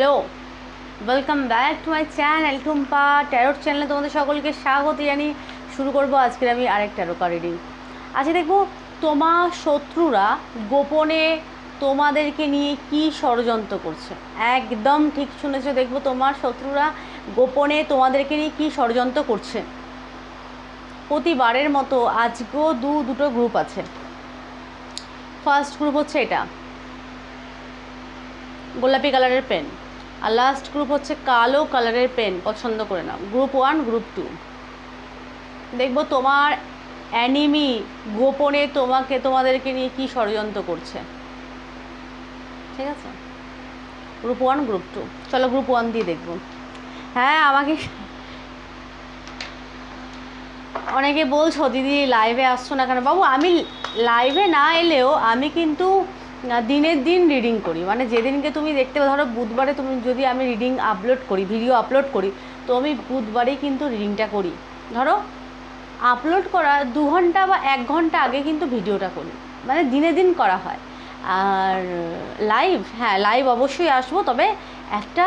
Hello welcome back to my channel Tumpa tarot চ্যানেলে তোমাদের সকলকে স্বাগত জানি। শুরু করব আজকের আমি আরেক ট্যারোকা রিডিং আজকে দেখব তোমার শত্রুরা গোপনে তোমাদেরকে নিয়ে কি ষড়যন্ত্র করছে। একদম ঠিক শুনেছো, দেখব তোমার শত্রুরা গোপনে তোমাদেরকে নিয়ে কি ষড়যন্ত্র করছে। প্রতিবারের মতো আজকেও দু, দুটো গ্রুপ আছে। ফার্স্ট গ্রুপ হচ্ছে এটা। গোলাপি কালারের পেন আর লাস্ট গ্রুপ হচ্ছে কালো কালারের পেন পছন্দ করে নাও। গ্রুপ ওয়ান গ্রুপ টু দেখব তোমার অ্যানিমি গোপনে তোমাকে, তোমাদেরকে নিয়ে কি ষড়যন্ত্র করছে। ঠিক আছে? গ্রুপ ওয়ান গ্রুপ টু চলো গ্রুপ ওয়ান দিয়ে দেখব। হ্যাঁ আমাকে অনেকে বলছো, দিদি লাইভে আসছো না কেন? বাবু, আমি লাইভে না এলেও আমি কিন্তু দিনের দিন রিডিং করি। মানে যেদিনকে তুমি দেখতে ধরো বুধবারে তুমি যদি আমি রিডিং আপলোড করি ভিডিও আপলোড করি, তো আমি বুধবারেই কিন্তু রিডিংটা করি। ধরো আপলোড করা দু ঘণ্টা বা এক ঘণ্টা আগে কিন্তু ভিডিওটা করি। মানে দিনে দিন করা হয়। আর লাইভ হ্যাঁ লাইভ অবশ্যই আসব, তবে একটা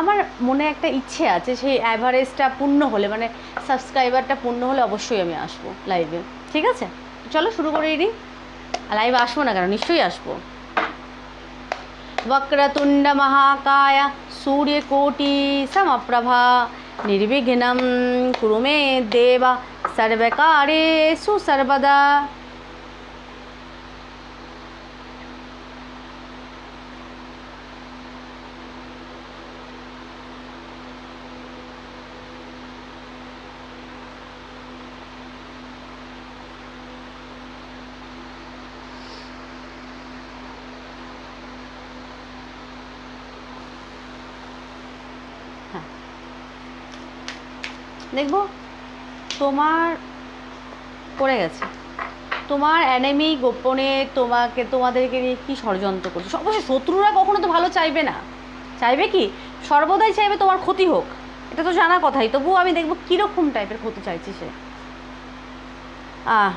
আমার মনে একটা ইচ্ছে আছে, সেই অ্যাভারেজটা পূর্ণ হলে মানে সাবস্ক্রাইবারটা পূর্ণ হলে অবশ্যই আমি আসব লাইভে ঠিক আছে? চলো শুরু করে রিডিং লাইভ আসবো না কেন নিশ্চয়ই আসবো वक्रतुण्ड महाकाय सूर्यकोटि समप्रभा निर्विघ्नं कुरु मे देव सर्वकार्येषु सर्वदा দেখব? তোমার পড়ে গেছে। তোমার অ্যানেমি গোপনে তোমাকে, তোমাদেরকে নিয়ে কী ষড়যন্ত্র করছে? অবশ্যই শত্রুরা কখনো তো ভালো চাইবে না। চাইবে কি? সর্বদাই চাইবে তোমার ক্ষতি হোক। এটা তো জানা কথাই। তবুও আমি দেখব কীরকম টাইপের ক্ষতি চাইছে সে। আহ।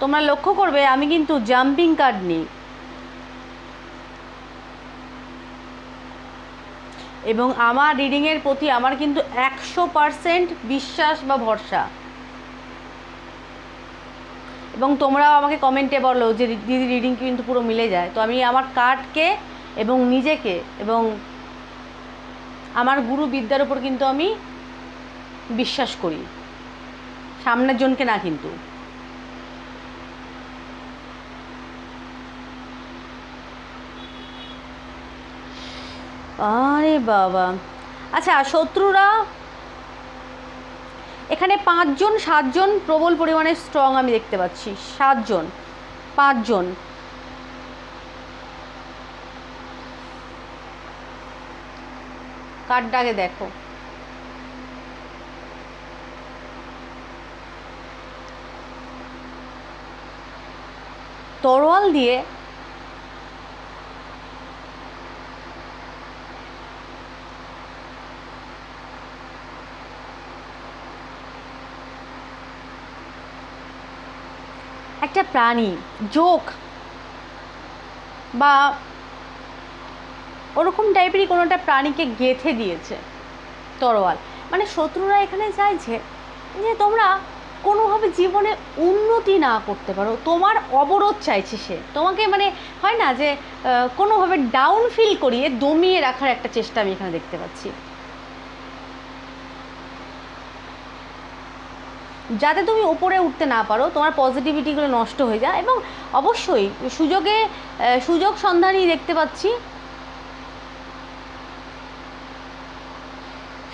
তোমরা লক্ষ্য করবে, আমি কিন্তু জাম্পিং কার্ড নিই। এবং আমার রিডিংয়ের প্রতি আমার কিন্তু একশো পারসেন্ট বিশ্বাস বা ভরসা। এবং তোমরাও আমাকে কমেন্টে বলো যে দিদি রিডিং কিন্তু পুরো মিলে যায়। তো আমি আমার কার্ডকে এবং নিজেকে এবং আমার গুরু বিদ্যার উপর কিন্তু আমি বিশ্বাস করি। সামনের জনকে না কিন্তু। আরে বাবা। আচ্ছা শত্রুরা? এখানে পাঁচজন, সাতজন প্রবল পরিমাণে স্ট্রং আমি দেখতে পাচ্ছি। সাতজন, পাঁচজন। কার্ডটাকে দেখো। তরোয়াল দিয়ে একটা প্রাণী, জোক বা ওরকম টাইপেরই কোনো একটা প্রাণীকে গেথে দিয়েছে তরোয়াল। মানে শত্রুরা এখানে চাইছে যে তোমরা কোনোভাবে জীবনে উন্নতি না করতে পারো, তোমার অবরোধ চাইছে সে। তোমাকে মানে হয় না যে কোনোভাবে ডাউন ফিল করিয়ে দমিয়ে রাখার একটা চেষ্টা আমি এখানে দেখতে পাচ্ছি। যাতে তুমি উপরে উঠতে না পারো, তোমার পজিটিভিটিগুলো নষ্ট হয়ে যায় এবং অবশ্যই সুযোগে সুযোগ সন্ধানই দেখতে পাচ্ছি।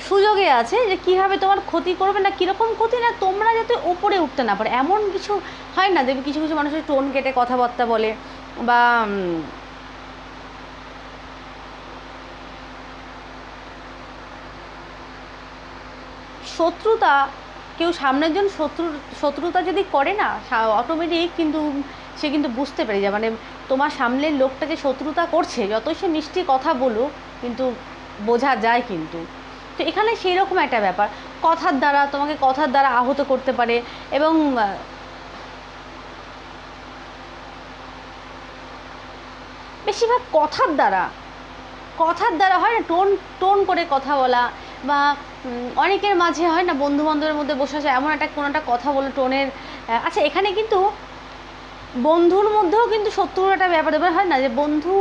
সুযোগে আছে যে কীভাবে তোমার ক্ষতি করবে না, কীরকম ক্ষতি না, তোমরা যাতে উপরে উঠতে না পারো। এমন কিছু হয় না দেখবে কিছু কিছু মানুষের টোন কেটে কথাবার্তা বলে বা শত্রুতা কেউ সামনের জন শত্রু, শত্রুতা যদি করে না অটোমেটিক কিন্তু সে কিন্তু বুঝতে পেরে যায়। মানে তোমার সামনের লোকটা যে শত্রুতা করছে, যতই সে মিষ্টি কথা বলুক, কিন্তু বোঝা যায় কিন্তু। তো এখানে সেই রকম একটা ব্যাপার। কথার দ্বারা, তোমাকে কথার দ্বারা আহত করতে পারে এবং বেশিরভাগ কথার দ্বারা কথার দ্বারা হয় না, টোন টোন করে কথা বলা বা অনেকের মাঝে হয় না বন্ধু বান্ধবের মধ্যে বসে আছে এমন একটা কোনো একটা কথা বলে টোনের আচ্ছা এখানে কিন্তু বন্ধুর মধ্যেও কিন্তু শত্রুর একটা ব্যাপার, এবার হয় না যে বন্ধু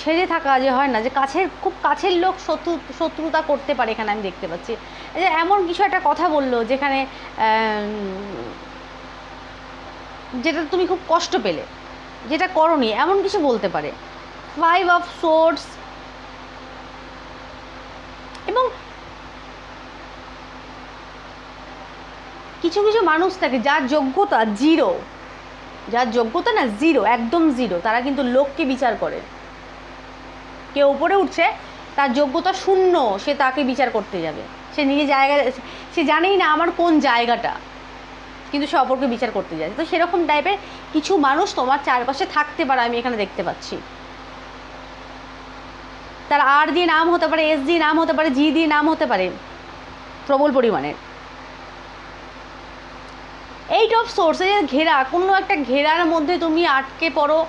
সেরে থাকা যে হয় না, যে কাছের, খুব কাছের লোক শত্রু, শত্রুতা করতে পারে এখানে আমি দেখতে পাচ্ছি। যে এমন কিছু একটা কথা বলল যেখানে যেটা তুমি খুব কষ্ট পেলে, যেটা করনি, এমন কিছু বলতে পারে। ফাইভ অফ সোর্স এবং কিছু কিছু মানুষ থাকে যার যোগ্যতা জিরো যার যোগ্যতা না জিরো একদম জিরো তারা কিন্তু লোককে বিচার করে। কেউ উপরে উঠছে, তার যোগ্যতা শূন্য, সে তাকে বিচার করতে যাবে। সে নিজে জায়গা, সে জানেই না আমার কোন জায়গাটা। কিন্তু সে অপরকে বিচার করতে যায়। তো সেরকম টাইপের কিছু মানুষ তোমার চারপাশে থাকতে পারে, আমি এখানে দেখতে পাচ্ছি। তার আর দিয়ে নাম হতে পারে এস দিয়ে নাম হতে পারে জি দিয়ে নাম হতে পারে, প্রবল পরিমাণের এইট অফ সোর্সে ঘেরা, কোনো একটা ঘেরার মধ্যে তুমি আটকে পড়ো।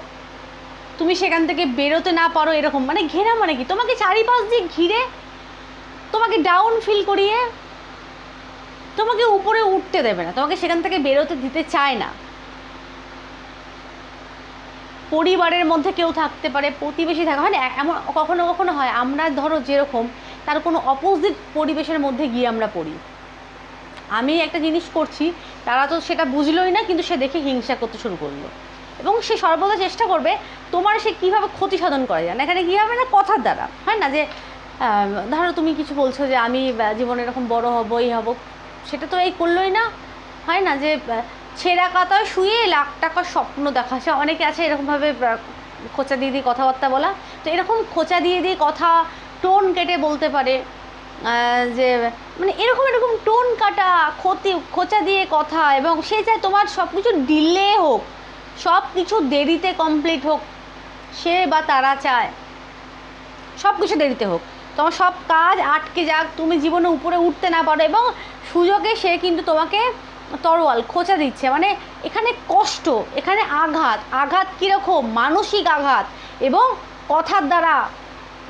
তুমি সেখান থেকে বেরোতে না পারো এরকম। মানে ঘেরা মানে কি? তোমাকে চারিপাশ দিয়ে ঘিরে, তোমাকে ডাউন ফিল করিয়ে, তোমাকে উপরে উঠতে দেবে না। তোমাকে সেখান থেকে বেরোতে দিতে চায় না। পরিবারের মধ্যে কেউ থাকতে পারে, প্রতিবেশী থাকা। হয় না এমন কখনো কখনো হয়, আমরা ধরো যেরকম, তার কোনো অপোজিট পরিবেশের মধ্যে গিয়ে আমরা পড়ি। আমি একটা জিনিস করছি, তারা তো সেটা বুঝলোই না, কিন্তু সে দেখে হিংসা করতে শুরু করল। এবং সে সর্বদা চেষ্টা করবে, তোমার সে কীভাবে ক্ষতি সাধন করা যায়? না, এখানে কী হবে? না, কথার দ্বারা। হয় না যে ধরো তুমি কিছু বলছো যে, আমি জীবনে এরকম বড় হব, এই হব। সেটা তো এই করলোই না। হয় না যে ছেঁড়া কাতায় শুয়ে লাখ টাকার স্বপ্ন দেখা। সে অনেকে আছে এরকমভাবে খোঁচা দিয়ে দিয়ে কথাবার্তা বলা। তো এরকম খোঁচা দিয়ে দিয়ে কথা, টোন কেটে বলতে পারে। যে মানে এরকম এরকম টোন কাটা, ক্ষতি, খোঁচা দিয়ে কথা এবং সে চায় তোমার সব কিছু ডিলে হোক সব কিছু দেরিতে কমপ্লিট হোক, সে বা তারা চায় সব কিছু দেরিতে হোক। তোমার সব কাজ আটকে যাক, তুমি জীবনে উপরে উঠতে না পারো এবং সুযোগে সে কিন্তু তোমাকে তরোয়াল, খোঁচা দিচ্ছে। মানে এখানে কষ্ট, এখানে আঘাত আঘাত কীরকম? মানসিক আঘাত এবং কথার দ্বারা,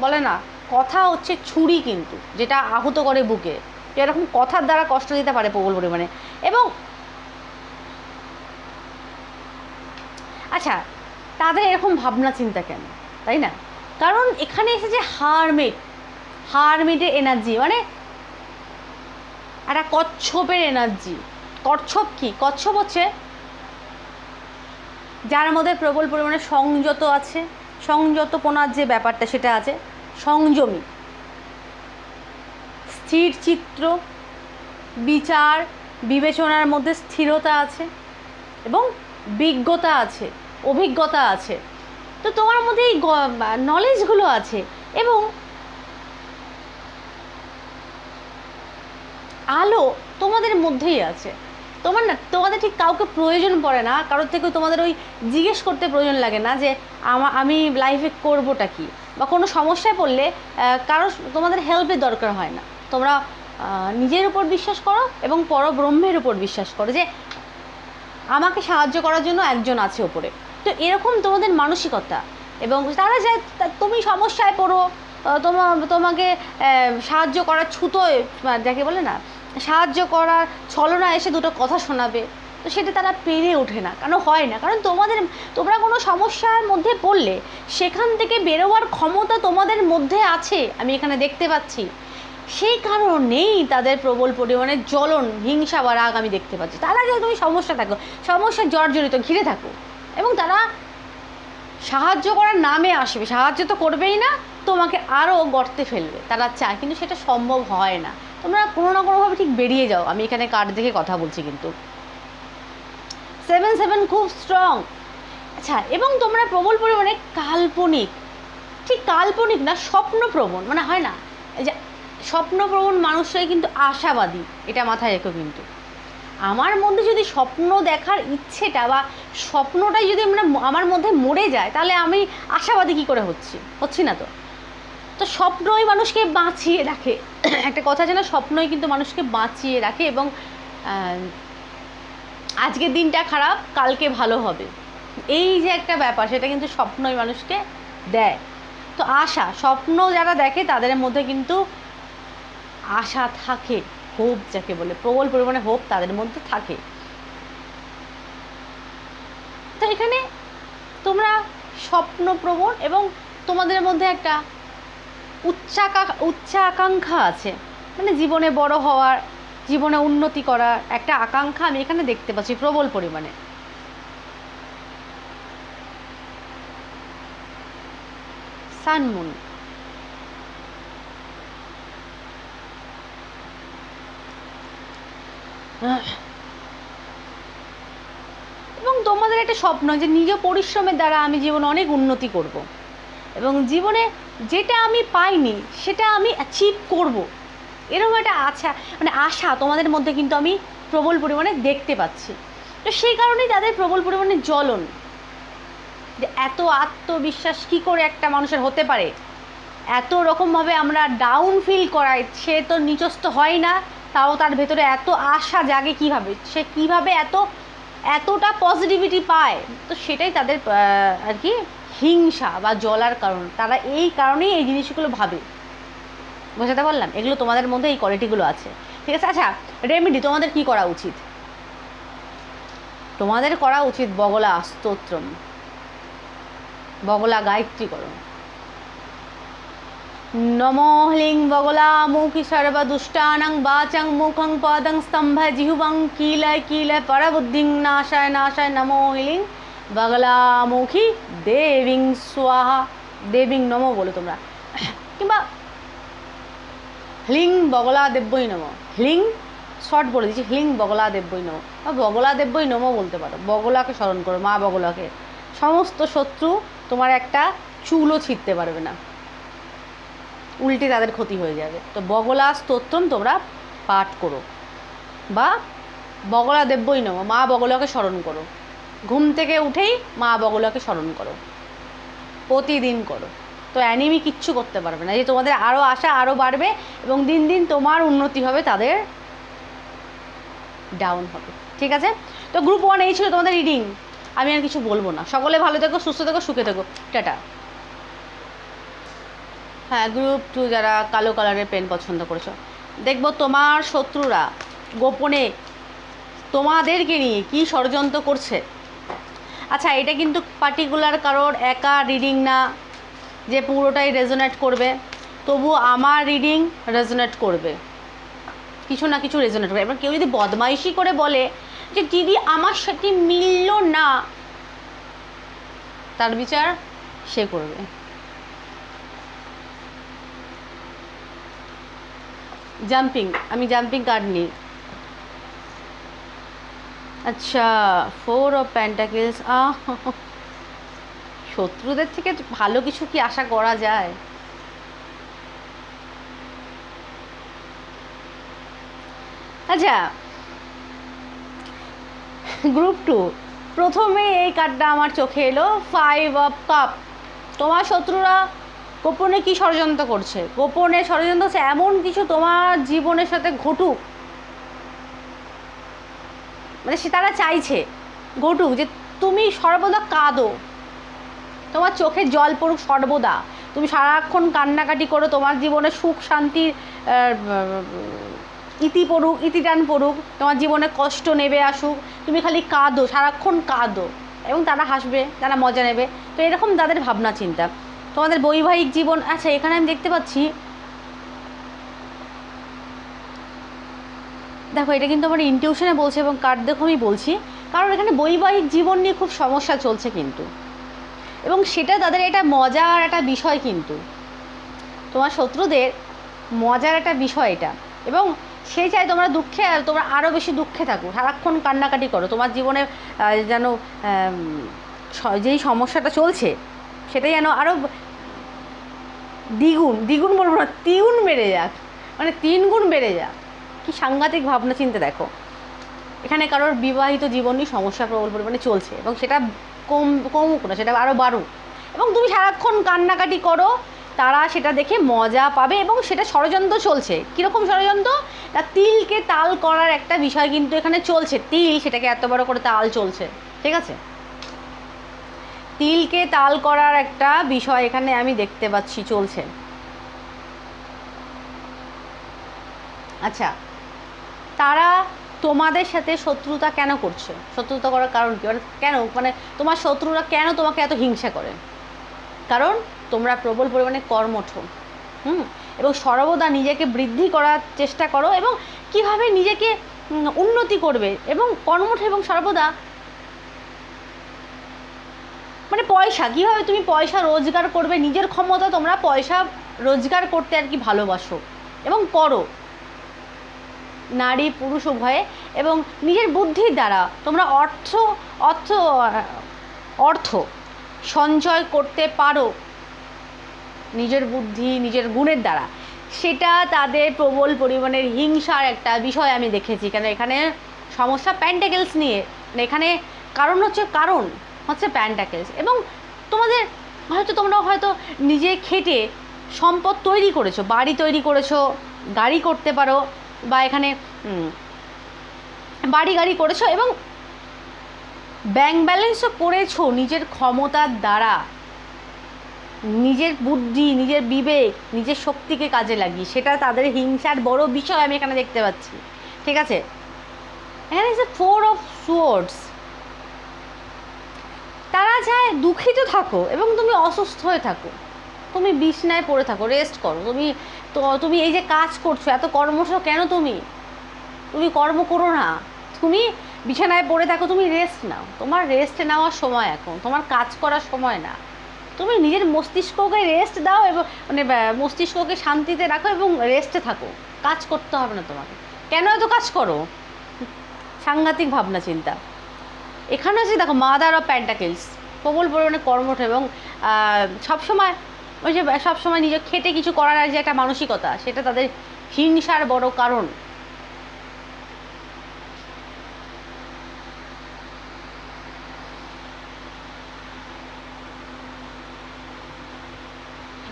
বলে না? কথা হচ্ছে ছুরি কিন্তু, যেটা আহত করে বুকে। এরকম কথার দ্বারা কষ্ট দিতে পারে প্রবল পরিমাণে। এবং আচ্ছা তাদের এরকম ভাবনা চিন্তা কেন? তাই না? কারণ এখানে এসেছে হারমেট হারমেটের এনার্জি মানে একটা কচ্ছপের এনার্জি কচ্ছপ কি? কচ্ছপ হচ্ছে যার মধ্যে প্রবল পরিমাণে সংযত আছে, সংযতপনার যে ব্যাপারটা সেটা আছে। সংযমী। স্থির চিত্র, বিচার, বিবেচনার মধ্যে স্থিরতা আছে এবং বিজ্ঞতা আছে, অভিজ্ঞতা আছে। তো তোমার মধ্যে এই নলেজগুলো আছে এবং আলো তোমাদের মধ্যেই আছে। তোমার না, তোমাদের ঠিক কাউকে প্রয়োজন পড়ে না, কারোর থেকে তোমাদের ওই জিজ্ঞেস করতে প্রয়োজন লাগে না যে আমা লাইফে করবোটা কি? বা কোনো সমস্যায় পড়লে কারও তোমাদের হেল্পের দরকার হয় না। তোমরা নিজের উপর বিশ্বাস করো এবং পরব্রহ্মের উপর বিশ্বাস করো যে আমাকে সাহায্য করার জন্য একজন আছে ওপরে তো এরকম তোমাদের মানসিকতা এবং তারা যায় তুমি সমস্যায় পড়ো তোমা, তোমাকে সাহায্য করার ছুতোয় যাকে বলে না, সাহায্য করার ছলনা এসে দুটো কথা শোনাবে। তো সেটা তারা পেরে ওঠে না কারণ হয় না? কারণ তোমাদের, তোমরা কোনো সমস্যার মধ্যে পড়লে সেখান থেকে বেরোবার ক্ষমতা তোমাদের মধ্যে আছে, আমি এখানে দেখতে পাচ্ছি। সেই কারণেই তাদের প্রবল পরিমাণে জ্বলন, হিংসা বা রাগ আমি দেখতে পাচ্ছি। তারা যে তুমি সমস্যা থাকো সমস্যায় জর্জরিত, ঘিরে থাকো। এবং তারা সাহায্য করার নামে আসবে, সাহায্য তো করবেই না, তোমাকে আরও গর্তে ফেলবে, তারা চায়, কিন্তু সেটা সম্ভব হয় না। তোমরা কোনো না কোনোভাবে ঠিক বেরিয়ে যাও, আমি এখানে কার্ড দেখে কথা বলছি কিন্তু। সেভেন সেভেন খুব স্ট্রং আচ্ছা এবং তোমরা প্রবল পরিমাণে কাল্পনিক। ঠিক কাল্পনিক না, স্বপ্নপ্রবণ মানে হয় না? এই যে স্বপ্নপ্রবণ মানুষরাই কিন্তু আশাবাদী, এটা মাথায় রেখো কিন্তু। আমার মধ্যে যদি স্বপ্ন দেখার ইচ্ছেটা বা স্বপ্নটাই যদি আমরা আমার মধ্যে মরে যায়, তাহলে আমি আশাবাদী কী করে হচ্ছি? হচ্ছি না তো। তো স্বপ্নই মানুষকে বাঁচিয়ে রাখে। একটা কথা আছে না স্বপ্নই কিন্তু মানুষকে বাঁচিয়ে রাখে এবং আজকের দিনটা খারাপ, কালকে ভালো হবে। এই যে একটা ব্যাপার, সেটা কিন্তু স্বপ্নই মানুষকে দেয়। তো আশা, স্বপ্ন যারা দেখে, তাদের মধ্যে কিন্তু আশা থাকে হোপ যাকে বলে, প্রবল পরিমাণে হোপ তাদের মধ্যে থাকে। তো এখানে তোমরা স্বপ্নপ্রবণ এবং তোমাদের মধ্যে একটা উচ্চাকা, উচ্চাকাঙ্ক্ষা আছে। মানে জীবনে বড় হওয়ার জীবনে উন্নতি করার একটা আকাঙ্ক্ষা আমি এখানে দেখতে পাচ্ছি প্রবল পরিমাণে সানমুন এবং তোমাদের একটা স্বপ্ন যে নিজ পরিশ্রমের দ্বারা আমি জীবনে অনেক উন্নতি করব। এবং জীবনে যেটা আমি পাইনি, সেটা আমি অ্যাচিভ করব। এরকম একটা আশা মানে আশা তোমাদের মধ্যে কিন্তু আমি প্রবল পরিমাণে দেখতে পাচ্ছি। তো সেই কারণেই তাদের প্রবল পরিমাণে জ্বলন। যে এত আত্মবিশ্বাস কি করে একটা মানুষের হতে পারে? এত রকমভাবে আমরা ডাউন ফিল করাই, সে তো নিচস্ত হয় না, তাও তার ভেতরে এত আশা জাগে কীভাবে? সে কীভাবে এত, এতটা পজিটিভিটি পায়? তো সেটাই তাদের আর কি হিংসা বা জ্বলার কারণ। তারা এই কারণেই এই জিনিসগুলো ভাবে। বোঝাতে পারলাম? এগুলো তোমাদের মধ্যে এই কোয়ালিটিগুলো আছে। ঠিক আছে? আচ্ছা রেমেডি তোমাদের কি করা উচিত? তোমাদের করা উচিত বগলা স্তোত্রম বগলা গায়ত্রী করো। নমো হ্লিং বগলা মুখি সর্বদুষ্টানাং বাচং মুখং পদং স্তম্ভ জিহুবং কিল কিল পরবুদ্ধিং নাশায় নাশায় নমো হ্লিং বগলামুখী দেবিং স্বাহা। দেবিং নমো বলো তোমরা। কিংবা হ্লিং বগলা দেব্যই নম হ্লিং শর্ট বলে দিচ্ছি হ্লিং বগলা দেব্যই নম। বা বগলা দেব্যই নমো বলতে পারো। বগলাকে স্মরণ করো, মা বগলাকে। সমস্ত শত্রু তোমার একটা চুলও ছিঁড়তে পারবে না। উল্টে তাদের ক্ষতি হয়ে যাবে। তো বগলা স্তোত্রম তোমরা পাঠ করো। বা বগলা দেব্যই নম, মা বগলাকে স্মরণ করো। ঘুম থেকে উঠেই মা বগলাকে স্মরণ করো। প্রতিদিন করো। তো অ্যানিমি কিচ্ছু করতে পারবে না। যে তোমাদের আরও আশা আরও বাড়বে এবং দিন দিন তোমার উন্নতি হবে, তাদের ডাউন হবে। ঠিক আছে? তো গ্রুপ ওয়ান এই ছিল তোমাদের রিডিং আমি আর কিছু বলব না। সকলে ভালো থেকো, সুস্থ থেকো, সুখে থেকো। টাটা। হ্যাঁ গ্রুপ টু যারা কালো কালারের পেন পছন্দ করেছ, দেখব তোমার শত্রুরা গোপনে তোমাদেরকে নিয়ে কি ষড়যন্ত্র করছে। আচ্ছা এটা কিন্তু পার্টিকুলার কারোর একা রিডিং না। যে পুরোটাই রেজোনেট করবে তবু আমার রিডিং রেজোনেট করবে। কিছু না কিছু রেজোনেট করবে। এবার কেউ যদি বদমাইশি করে বলে যে, দিদি, আমার সাথে মিলল না, তার বিচার সে করবে। জাম্পিং আমি জাম্পিং কার্ড নিই। আচ্ছা ফোর অফ প্যান্টাকেলস আহ শত্রুদের থেকে ভালো কিছু কি আশা করা যায়? আচ্ছা গ্রুপ টু প্রথমে এই কার্ডটা আমার চোখে এলো ফাইভ অফ কাপ তোমার শত্রুরা গোপনে কি ষড়যন্ত্র করছে? গোপনে ষড়যন্ত্র হচ্ছে এমন কিছু তোমার জীবনের সাথে ঘটুক। মানে সে তারা চাইছে, ঘটুক যে তুমি সর্বদা কাঁদো। তোমার চোখে জল পড়ুক সর্বদা। তুমি সারাক্ষণ কান্নাকাটি করো, তোমার জীবনে সুখ শান্তির ইতি পড়ুক ইতিটান পড়ুক, তোমার জীবনে কষ্ট নেবে, আসুক। তুমি খালি কাঁদো, সারাক্ষণ কাঁদো। এবং তারা হাসবে, তারা মজা নেবে। তো এরকম তাদের ভাবনা, চিন্তা। তোমাদের বৈবাহিক জীবন আচ্ছা এখানে আমি দেখতে পাচ্ছি। দেখো, এটা কিন্তু আমার ইনটিউশনে বলছে এবং কার্ড দেখো আমি বলছি। কারণ এখানে বৈবাহিক জীবন নিয়ে খুব সমস্যা চলছে কিন্তু। এবং সেটা তাদের এটা মজার একটা বিষয় কিন্তু। তোমার শত্রুদের মজার একটা বিষয় এটা। এবং সে চায় তোমরা দুঃখে, তোমরা আরও বেশি দুঃখে থাকো। সারাক্ষণ কান্নাকাটি করো। তোমার জীবনে যেন যেই সমস্যাটা চলছে সেটা যেন আরও দ্বিগুণ দ্বিগুণ বলব না তিগুণ বেড়ে যাক। মানে তিন গুণ বেড়ে যাক। কি সাংঘাতিক ভাবনা চিন্তা দেখো। এখানে কারোর বিবাহিত জীবনই সমস্যা প্রবল পরিমাণে চলছে এবং সেটা কম কমুক না, সেটা আরও বাড়ুক। এবং তুমি সারাক্ষণ কান্নাকাটি করো, তারা সেটা দেখে মজা পাবে এবং সেটা ষড়যন্ত্র চলছে। কীরকম ষড়যন্ত্র? তা তিলকে তাল করার একটা বিষয় কিন্তু এখানে চলছে। তিল সেটাকে এত বড় করে তাল চলছে। ঠিক আছে? তিলকে তাল করার একটা বিষয় এখানে আমি দেখতে পাচ্ছি চলছে। আচ্ছা তারা তোমাদের সাথে শত্রুতা কেন করছে? শত্রুতা করার কারণ কি? মানে কেন? মানে তোমার শত্রুরা কেন তোমাকে এত হিংসা করে? কারণ তোমরা প্রবল পরিমাণে কর্মঠ, হুম? এবং সর্বদা নিজেকে বৃদ্ধি করার চেষ্টা করো এবং কীভাবে নিজেকে উন্নতি করবে এবং কর্মঠ এবং সর্বদা মানে পয়সা, কীভাবে তুমি পয়সা রোজগার করবে, নিজের ক্ষমতা তোমরা পয়সা রোজগার করতে আর কি ভালোবাসো এবং করো। নারী, পুরুষ, উভয়ে এবং নিজের বুদ্ধির দ্বারা তোমরা অর্থ অর্থ অর্থ সঞ্চয় করতে পারো। নিজের বুদ্ধি, নিজের গুণের দ্বারা। সেটা তাদের প্রবল পরিমাণের হিংসার একটা বিষয় আমি দেখেছি। কেন এখানে সমস্যা প্যান্টাকেলস নিয়ে। মানে এখানে কারণ হচ্ছে কারণ, হচ্ছে প্যান্টাকেলস এবং তোমাদের, হয়তো তোমরা হয়তো নিজে খেটে সম্পদ তৈরি করেছ, বাড়ি তৈরি করেছ, গাড়ি করতে পারো। বা এখানে বাড়ি গাড়ি করেছ এবং ব্যাংক ব্যালেন্সও করেছ নিজের ক্ষমতার দ্বারা। নিজের বুদ্ধি, নিজের বিবেক, নিজের শক্তিকে কাজে লাগিয়ে। সেটা তাদের হিংসার বড় বিষয় আমি এখানে দেখতে পাচ্ছি। ঠিক আছে? এখানে is a four of swords তারা চায় দুঃখিত থাকো এবং তুমি অসুস্থ হয়ে থাকো। তুমি বিছনায় পড়ে থাকো রেস্ট করো। তুমি তো তুমি এই যে কাজ করছ, এত কর্মঠ কেন তুমি? তুমি কর্ম করো না। তুমি বিছানায় পড়ে থাকো, তুমি রেস্ট নাও। তোমার রেস্ট নেওয়ার সময় এখন, তোমার কাজ করার সময় না। তুমি নিজের মস্তিষ্ককে রেস্ট দাও এবং মানে মস্তিষ্ককে শান্তিতে রাখো এবং রেস্টে থাকো। কাজ করতে হবে না তোমাকে। কেন এত কাজ করো? সাংঘাতিক ভাবনা, চিন্তা। এখানে আছে দেখো মাদার অফ প্যান্টাকেলস প্রবল পরিমাণে কর্মঠ এবং সবসময় ওই যে সবসময় নিজে খেটে কিছু করার যে একটা মানসিকতা, সেটা তাদের হিংসার বড় কারণ।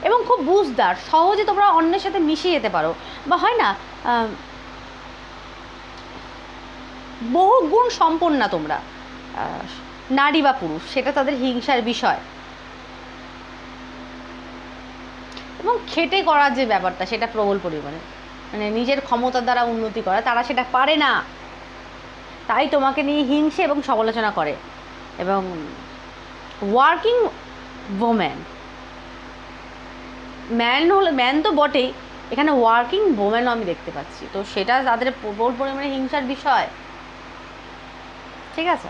এবং খুব বুঝদার, সহজে তোমরা অন্যের সাথে মিশে যেতে পারো। বা হয় না বহু গুণ সম্পন্না তোমরা নারী বা পুরুষ, সেটা তাদের হিংসার বিষয়। এবং খেটে করার যে ব্যাপারটা, সেটা প্রবল পরিমাণে। মানে নিজের ক্ষমতার দ্বারা উন্নতি করা, তারা সেটা পারে না। তাই তোমাকে নিয়ে হিংসে এবং সমালোচনা করে। এবং ওয়ার্কিং ওম্যান ম্যান হলে ম্যান তো বটেই। এখানে ওয়ার্কিং ওম্যানও আমি দেখতে পাচ্ছি। তো সেটা তাদের প্রবল পরিমাণে হিংসার বিষয়। ঠিক আছে?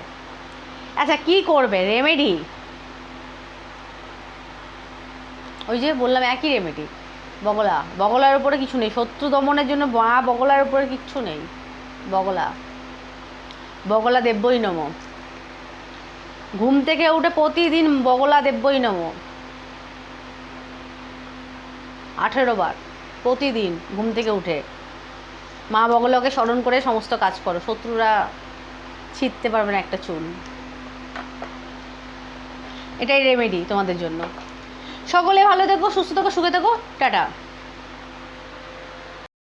আচ্ছা কি করবে? রেমেডি ওই যে বললাম একই রেমেডি বগলা। বগলার উপরে কিছু নেই, শত্রু দমনের জন্য মা বগলার উপরে কিচ্ছু নেই। বগলা। বগলা দেব্যই নম। ঘুম থেকে উঠে প্রতিদিন বগলা দেব্যই নম। আঠেরো বার প্রতিদিন ঘুম থেকে উঠে। মা বগলাকে স্মরণ করে সমস্ত কাজ করো। শত্রুরা ছিঁড়তে পারবে না একটা চুল এটাই রেমেডি তোমাদের জন্য। সকলে ভালো থেকো সুস্থ থেকো সুখে থেকো টাটা।